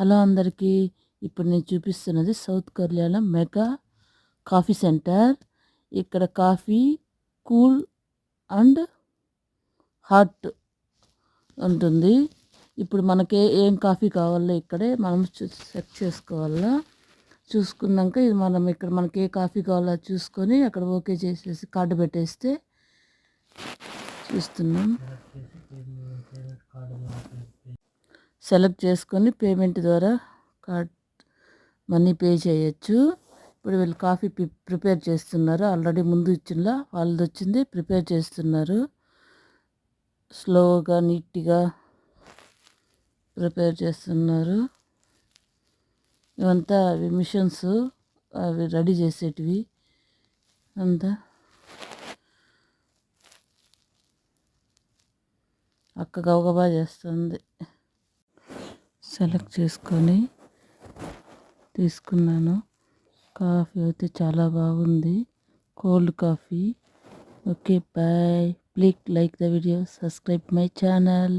Hello అందరికీ ఇప్పుడు నేను చూపిస్తున్నది సౌత్ కొరియాలో మెగా కాఫీ సెంటర్. ఇక్కడ కాఫీ కూల్ అండ్ హాట్ ఉంటుంది. ఇప్పుడు మనకి ఏం కాఫీ కావాలో ఇక్కడే మనం సెట్ చేసుకోవాలా. చూసుకున్నాక ఇది మనం ఇక్కడ మనకి ఏ కాఫీ కావాలో చూసుకొని అక్కడ ఓకే చేసేసి కార్డు పెట్టేస్తే చూస్తున్నాం. సెలెక్ట్ చేసుకొని పేమెంట్ ద్వారా కార్డ్ మనీ పే చేయొచ్చు. ఇప్పుడు వీళ్ళు కాఫీ ప్రిపేర్ చేస్తున్నారు. ఆల్రెడీ ముందు ఇచ్చిందా వాళ్ళది వచ్చింది. ప్రిపేర్ చేస్తున్నారు. స్లోగా నీట్గా ప్రిపేర్ చేస్తున్నారు. ఇవంతా అవి మిషన్స్. అవి రెడీ చేసేటివి. అంతా. అక్క గవగబా చేస్తుంది. సెలెక్ట్ చేసుకొని తీసుకున్నాను. కాఫీ అయితే చాలా బాగుంది. Cold coffee. Okay bye. Please like the video subscribe my channel.